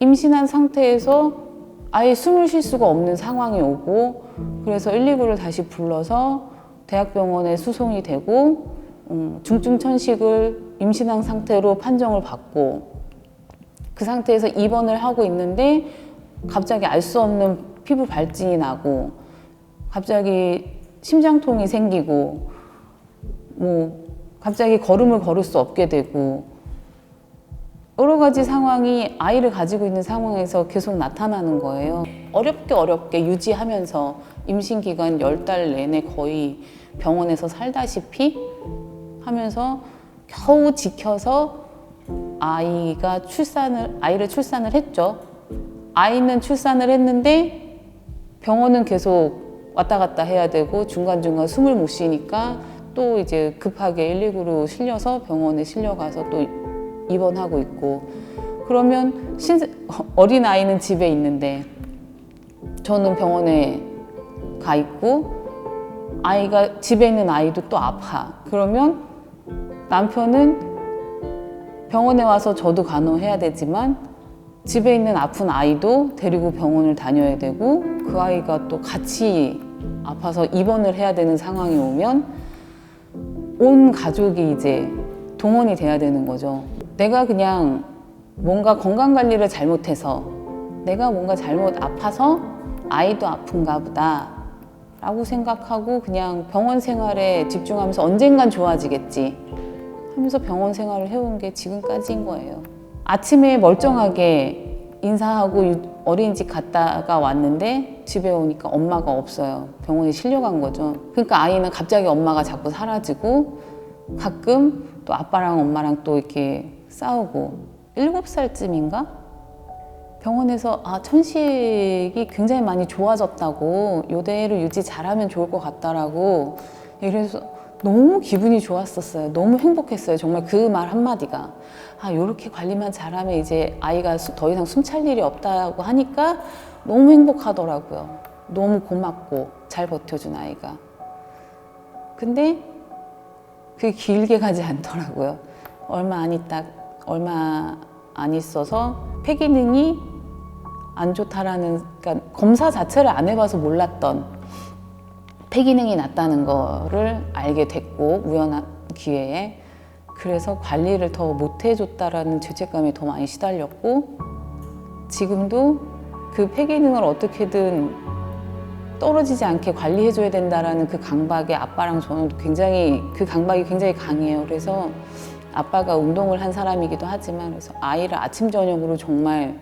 임신한 상태에서 아예 숨을 쉴 수가 없는 상황이 오고 그래서 119를 다시 불러서 대학병원에 수송이 되고 음, 중증 천식을 임신한 상태로 판정을 받고 그 상태에서 입원을 하고 있는데 갑자기 알 수 없는 피부 발진이 나고 갑자기 심장통이 생기고 뭐 갑자기 걸음을 걸을 수 없게 되고 여러 가지 상황이 아이를 가지고 있는 상황에서 계속 나타나는 거예요. 어렵게 어렵게 유지하면서 임신 기간 10달 내내 거의 병원에서 살다시피 하면서 겨우 지켜서 아이가 출산을 아이를 출산을 했죠. 아이는 출산을 했는데 병원은 계속 왔다 갔다 해야 되고 중간중간 숨을 못 쉬니까 또 이제 급하게 119로 실려서 병원에 실려가서 또 입원하고 있고 그러면 신, 어린 아이는 집에 있는데 저는 병원에 가 있고 아이가 집에 있는 아이도 또 아파 그러면 남편은 병원에 와서 저도 간호해야 되지만 집에 있는 아픈 아이도 데리고 병원을 다녀야 되고 그 아이가 또 같이 아파서 입원을 해야 되는 상황이 오면 온 가족이 이제 동원이 돼야 되는 거죠. 내가 그냥 뭔가 건강 관리를 잘못해서 내가 뭔가 잘못 아파서 아이도 아픈가 보다 라고 생각하고 그냥 병원 생활에 집중하면서 언젠간 좋아지겠지 하면서 병원 생활을 해온 게 지금까지인 거예요. 아침에 멀쩡하게 인사하고 유- 어린이집 갔다가 왔는데 집에 오니까 엄마가 없어요. 병원에 실려간 거죠. 그러니까 아이는 갑자기 엄마가 자꾸 사라지고 가끔 또 아빠랑 엄마랑 또 이렇게 싸우고 일곱 살쯤인가 병원에서 아 천식이 굉장히 많이 좋아졌다고 요대로 유지 잘하면 좋을 것 같다라고 그래서 너무 기분이 좋았었어요. 너무 행복했어요. 정말 그 말 한마디가 아 요렇게 관리만 잘하면 이제 아이가 수- 더 이상 숨찰 일이 없다고 하니까 너무 행복하더라고요. 너무 고맙고 잘 버텨준 아이가. 근데 그게 길게 가지 않더라고요. 얼마 안 있다, 얼마 안 있어서 폐기능이 안 좋다라는, 그러니까 검사 자체를 안 해봐서 몰랐던 폐기능이 났다는 거를 알게 됐고, 우연한 기회에. 그래서 관리를 더 못 해줬다라는 죄책감에 더 많이 시달렸고, 지금도 그 폐기능을 어떻게든 떨어지지 않게 관리해줘야 된다라는 그 강박에 아빠랑 저는 굉장히 그 강박이 굉장히 강해요. 그래서 아빠가 운동을 한 사람이기도 하지만 그래서 아이를 아침 저녁으로 정말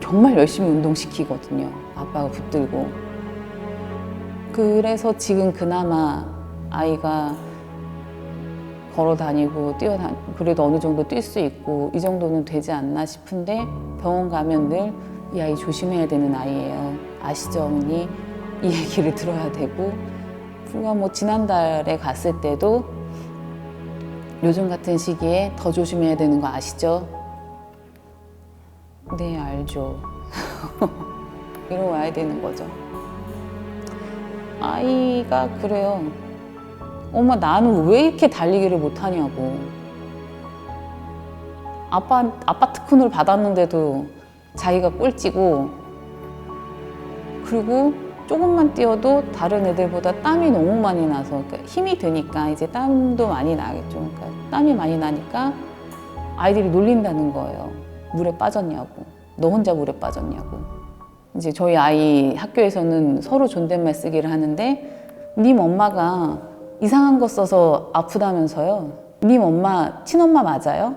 정말 열심히 운동시키거든요. 아빠가 붙들고. 그래서 지금 그나마 아이가 걸어 다니고 뛰어다 그래도 어느 정도 뛸 수 있고 이 정도는 되지 않나 싶은데 병원 가면 늘 이 아이 조심해야 되는 아이예요. 아시죠, 어머니? 이 얘기를 들어야 되고 그가 뭐 지난달에 갔을 때도 요즘 같은 시기에 더 조심해야 되는 거 아시죠? 네, 알죠. 이러고 와야 되는 거죠. 아이가 그래요. 엄마 나는 왜 이렇게 달리기를 못하냐고. 아빠 아빠 특훈을 받았는데도 자기가 꼴찌고 그리고 조금만 뛰어도 다른 애들보다 땀이 너무 많이 나서 그러니까 힘이 드니까 이제 땀도 많이 나겠죠. 그러니까 땀이 많이 나니까 아이들이 놀린다는 거예요. 물에 빠졌냐고. 너 혼자 물에 빠졌냐고. 이제 저희 아이 학교에서는 서로 존댓말 쓰기를 하는데 님 엄마가 이상한 거 써서 아프다면서요. 님 엄마 친엄마 맞아요?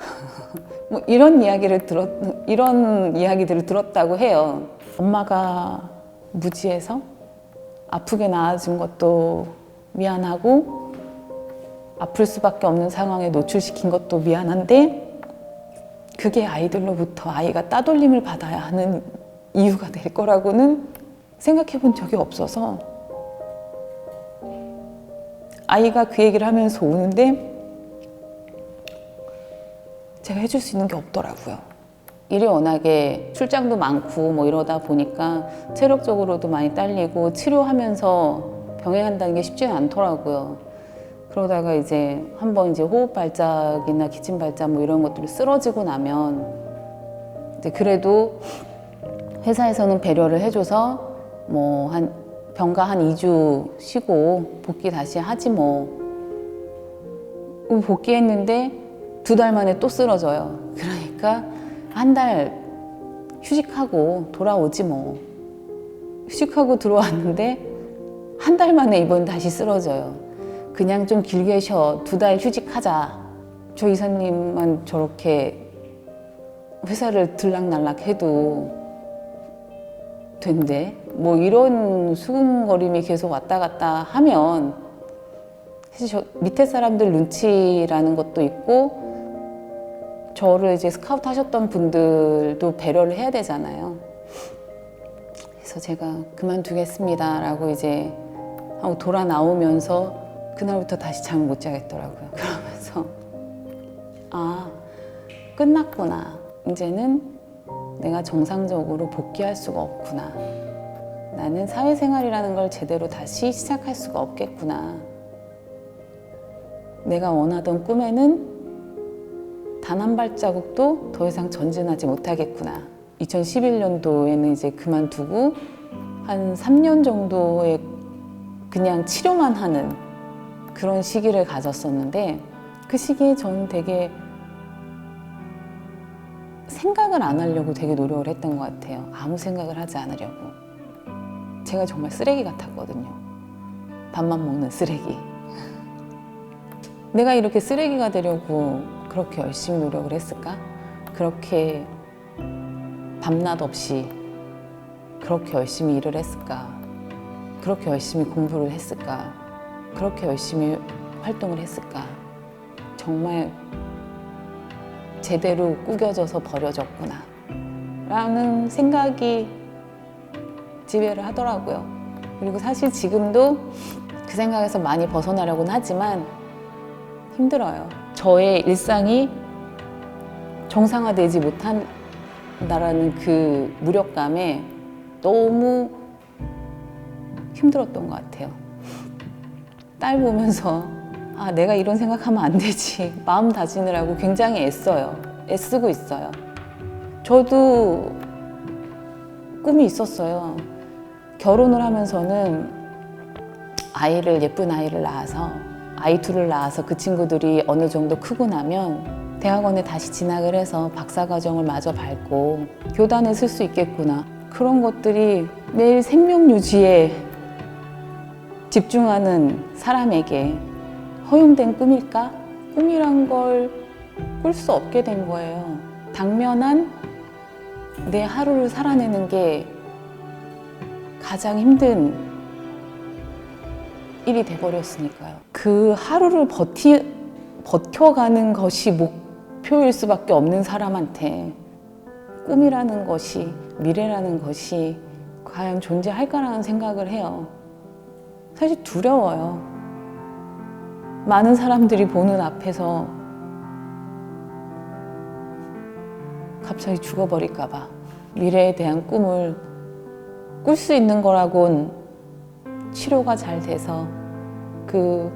뭐 이런 이야기를 들었 이런 이야기들을 들었다고 해요. 엄마가 무지해서 아프게 낳아준 것도 미안하고 아플 수밖에 없는 상황에 노출시킨 것도 미안한데 그게 아이들로부터 아이가 따돌림을 받아야 하는 이유가 될 거라고는 생각해 본 적이 없어서 아이가 그 얘기를 하면서 오는데 제가 해줄 수 있는 게 없더라고요. 일이 워낙에 출장도 많고 뭐 이러다 보니까 체력적으로도 많이 딸리고 치료하면서 병행한다는 게 쉽지는 않더라고요. 그러다가 이제 한번 이제 호흡 발작이나 기침 발작 뭐 이런 것들이 쓰러지고 나면 이제 그래도 회사에서는 배려를 해줘서 뭐 한 병가 한 2주 쉬고 복귀 다시 하지 뭐 음, 복귀했는데 두 달 만에 또 쓰러져요. 그러니까 한 달 휴직하고 돌아오지 뭐. 휴직하고 들어왔는데 한 달 만에 이번 다시 쓰러져요. 그냥 좀 길게 쉬어. 두 달 휴직하자. 저 이사님만 저렇게 회사를 들락날락 해도 된대. 뭐 이런 수근거림이 계속 왔다 갔다 하면 사실 저 밑에 사람들 눈치라는 것도 있고 저를 이제 스카우트 하셨던 분들도 배려를 해야 되잖아요. 그래서 제가 그만두겠습니다라고 이제 하고 돌아 나오면서 그날부터 다시 잠을 못 자겠더라고요. 그러면서 아 끝났구나. 이제는 내가 정상적으로 복귀할 수가 없구나. 나는 사회생활이라는 걸 제대로 다시 시작할 수가 없겠구나. 내가 원하던 꿈에는 단 한 발자국도 더 이상 전진하지 못하겠구나. 2011년도에는 이제 그만두고 한 3년 정도의 그냥 치료만 하는 그런 시기를 가졌었는데 그 시기에 저는 되게 생각을 안 하려고 되게 노력을 했던 것 같아요. 아무 생각을 하지 않으려고. 제가 정말 쓰레기 같았거든요. 밥만 먹는 쓰레기. 내가 이렇게 쓰레기가 되려고 그렇게 열심히 노력을 했을까? 그렇게 밤낮 없이 그렇게 열심히 일을 했을까? 그렇게 열심히 공부를 했을까? 그렇게 열심히 활동을 했을까? 정말 제대로 꾸겨져서 버려졌구나. 라는 생각이 지배를 하더라고요. 그리고 사실 지금도 그 생각에서 많이 벗어나려고는 하지만 힘들어요. 저의 일상이 정상화되지 못한다라는 그 무력감에 너무 힘들었던 것 같아요. 딸 보면서 아, 내가 이런 생각하면 안 되지. 마음 다지느라고 굉장히 애써요. 애쓰고 있어요. 저도 꿈이 있었어요. 결혼을 하면서는 아이를, 예쁜 아이를 낳아서, 아이 둘을 낳아서 그 친구들이 어느 정도 크고 나면 대학원에 다시 진학을 해서 박사과정을 마저 밟고 교단에 쓸 수 있겠구나. 그런 것들이 매일 생명 유지에 집중하는 사람에게 허용된 꿈일까? 꿈이란 걸 꿀 수 없게 된 거예요. 당면한 내 하루를 살아내는 게 가장 힘든 일이 돼버렸으니까요. 그 하루를 버티, 버텨가는 것이 목표일 수밖에 없는 사람한테 꿈이라는 것이, 미래라는 것이 과연 존재할까라는 생각을 해요. 사실 두려워요. 많은 사람들이 보는 앞에서 갑자기 죽어버릴까봐 미래에 대한 꿈을 꿀 수 있는 거라곤 치료가 잘 돼서 그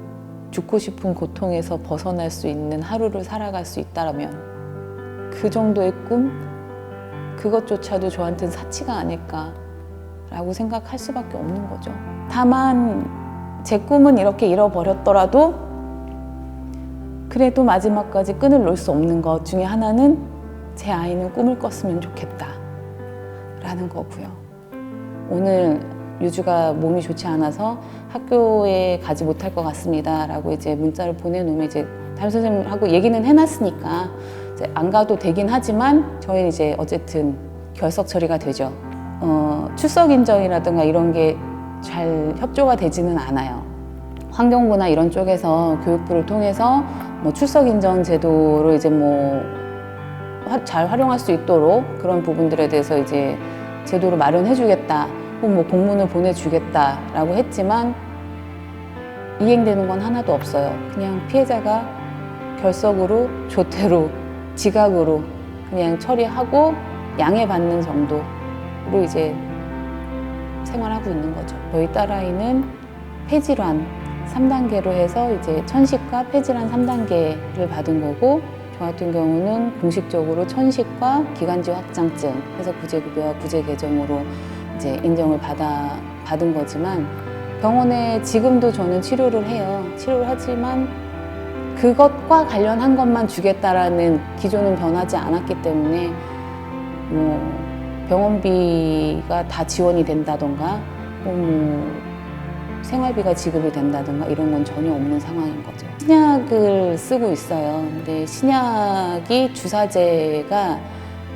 죽고 싶은 고통에서 벗어날 수 있는 하루를 살아갈 수 있다면 그 정도의 꿈 그것조차도 저한테는 사치가 아닐까라고 생각할 수밖에 없는 거죠. 다만 제 꿈은 이렇게 잃어버렸더라도 그래도 마지막까지 끈을 놓을 수 없는 것 중에 하나는 제 아이는 꿈을 꿨으면 좋겠다 라는 거고요. 오늘 유주가 몸이 좋지 않아서 학교에 가지 못할 것 같습니다 라고 이제 문자를 보내놓으면 이제 담임 선생님하고 얘기는 해놨으니까 안 가도 되긴 하지만 저희는 이제 어쨌든 결석 처리가 되죠. 어, 출석 인정이라든가 이런 게 잘 협조가 되지는 않아요. 환경부나 이런 쪽에서 교육부를 통해서 뭐 출석 인정 제도를 이제 뭐 잘 활용할 수 있도록 그런 부분들에 대해서 이제 제도를 마련해 주겠다 뭐 공문을 보내주겠다라고 했지만 이행되는 건 하나도 없어요. 그냥 피해자가 결석으로 조퇴로 지각으로 그냥 처리하고 양해받는 정도로 이제 생활하고 있는 거죠. 저희 딸아이는 폐질환, 3단계로 해서 이제 천식과 폐질환 3단계를 받은 거고 저 같은 경우는 공식적으로 천식과 기관지 확장증 해서 구제급여와 구제개정으로 이제 인정을 받아 받은 거지만 병원에 지금도 저는 치료를 해요. 치료를 하지만 그것과 관련한 것만 주겠다라는 기조는 변하지 않았기 때문에 뭐 병원비가 다 지원이 된다던가 뭐 생활비가 지급이 된다던가 이런 건 전혀 없는 상황인 거죠. 신약을 쓰고 있어요. 근데 신약이 주사제가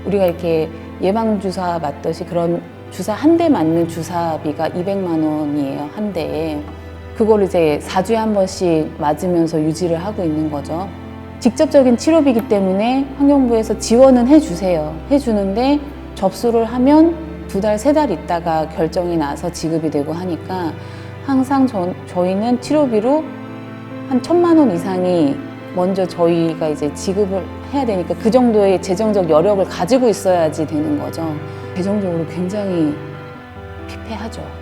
우리가 이렇게 예방주사 맞듯이 그런 주사 한 대 맞는 주사비가 200만 원이에요. 한 대에. 그걸 이제 4주에 한 번씩 맞으면서 유지를 하고 있는 거죠. 직접적인 치료비기 때문에 환경부에서 지원은 해주세요. 해주는데 접수를 하면 두 달, 세 달 있다가 결정이 나서 지급이 되고 하니까 항상 저, 저희는 치료비로 한 천만 원 이상이 먼저 저희가 이제 지급을 해야 되니까 그 정도의 재정적 여력을 가지고 있어야지 되는 거죠. 재정적으로 굉장히 피폐하죠.